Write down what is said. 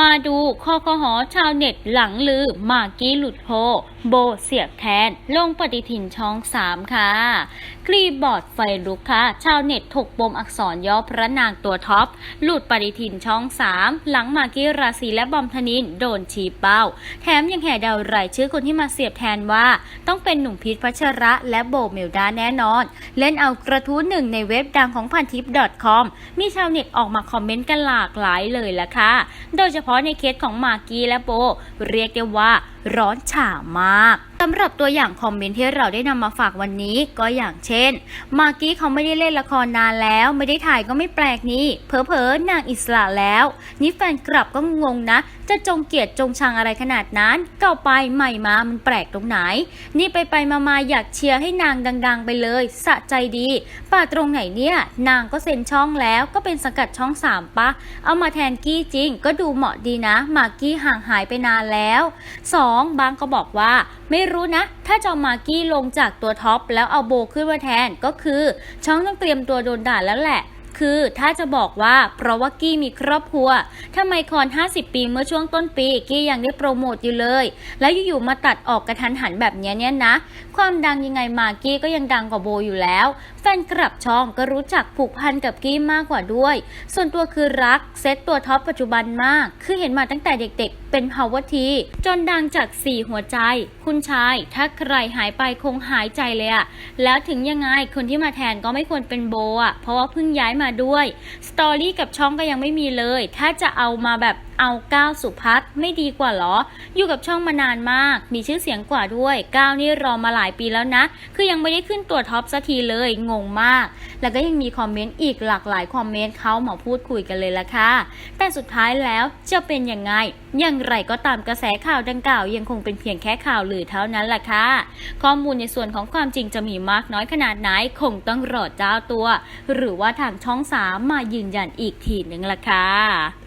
มาดูข้อคอหอชาวเน็ตหลังลือมากกี้หลุดโพโบเสียบแทน ลงปฏิทินช่อง3ค่ะคลีบอร์ดไฟลุกค่ะ ชาวเน็ตถกปมอักษรย่อพระนางตัวท็อป หลุดปฏิทินช่อง3หลังมากกี้ราศีและบอมธนินโดนชี้เป้า แถมยังแห่เดารายชื่อคนที่มาเสียบแทนว่า ต้องเป็นหนุ่มพีทพัชระและโบเมลดาแน่นอน เล่นเอากระทู้หนึ่งในเว็บดังของพันทิป .com มีชาวเน็ตออกมาคอมเมนต์กันหลากหลายเลยละค่ะ โดยเฉพาะในเคสของมากีและโบเรียกได้ว่า ร้อนฉ่ามากสำหรับตัวอย่างคอมเมนต์ที่เราได้นำมาฝากวันนี้ก็อย่างเช่น มากี้เขาไม่ได้เล่นละครนานแล้วไม่ได้ถ่ายก็ไม่แปลกนี่เผลอๆนางอิสระแล้ว นี่แฟนกลับก็งงนะ จะจงเกียดจงชังอะไรขนาดนั้นเก่าไปใหม่มามันแปลกตรงไหน นี่ไปไปๆมาๆอยากเชียร์ให้นางดัง ๆ ไปเลยสะใจดีป่าตรงไหนเนี่ย นางก็เซ็นช่องแล้วก็เป็นสังกัดช่องสามปะเอามาแทนกี้จริง ก็ดูเหมาะดีนะ มากกี้ห่างหายไปนานแล้ว 2. อง บางก็บอกว่า ไม่รู้นะ ถ้าจะเอมากี้ลงจากตัวท็อปแล้วเอาโบขึ้นมาแทนก็คือ ช่องต้องเตรียมตัวโดนด่าแล้วแหละ คือถ้าจะบอกว่าเพราะว่ากี้มีครอบครัวทำไมคอน 50 ปีเมื่อช่วงต้นปี กี้ยังได้โปรโมทอยู่เลย แล้วอยู่ๆมาตัดออกกระทันหันแบบนี้เนี่ยนะ ความดังยังไงมากี้ก็ยังดังกว่าโบอยู่แล้วแฟนกลับช่องก็รู้จักผูกพันกับกี้มากกว่าด้วย ส่วนตัวคือรักเซตตัวท็อปปัจจุบันมาก คือเห็นมาตั้งแต่เด็กๆ เป็นภาวะทีจนดังจาก 4 หัวใจ คุณชาย ถ้าใครหายไปคงหายใจเลยอะแล้วถึงยังไงคนที่มาแทนก็ไม่ควรเป็นโบอะเพราะว่าเพิ่งย้ายมาด้วย สตอรี่กับช่องก็ยังไม่มีเลย ถ้าจะเอามาแบบ เอาก้าวสุพัฒน์ไม่ดีกว่าหรอ อยู่กับช่องมานานมาก มีชื่อเสียงกว่าด้วยก้าวนี่รอมาหลายปีแล้วนะ คือยังไม่ได้ขึ้นตัวท็อปสักทีเลยงงมาก แล้วก็ยังมีคอมเมนต์อีกหลากหลายคอมเมนต์เขามาพูดคุยกันเลยละค่ะ แต่สุดท้ายแล้วจะเป็นยังไง อย่างไรก็ตามกระแสข่าวดังกล่าวยังคงเป็นเพียงแค่ข่าวลือเท่านั้นแหละค่ะ ข้อมูลในส่วนของความจริงจะมีมากน้อยขนาดไหนคงต้องรอเจ้าตัว หรือว่าทางช่องสามมายืนยันอีกทีหนึ่งละค่ะ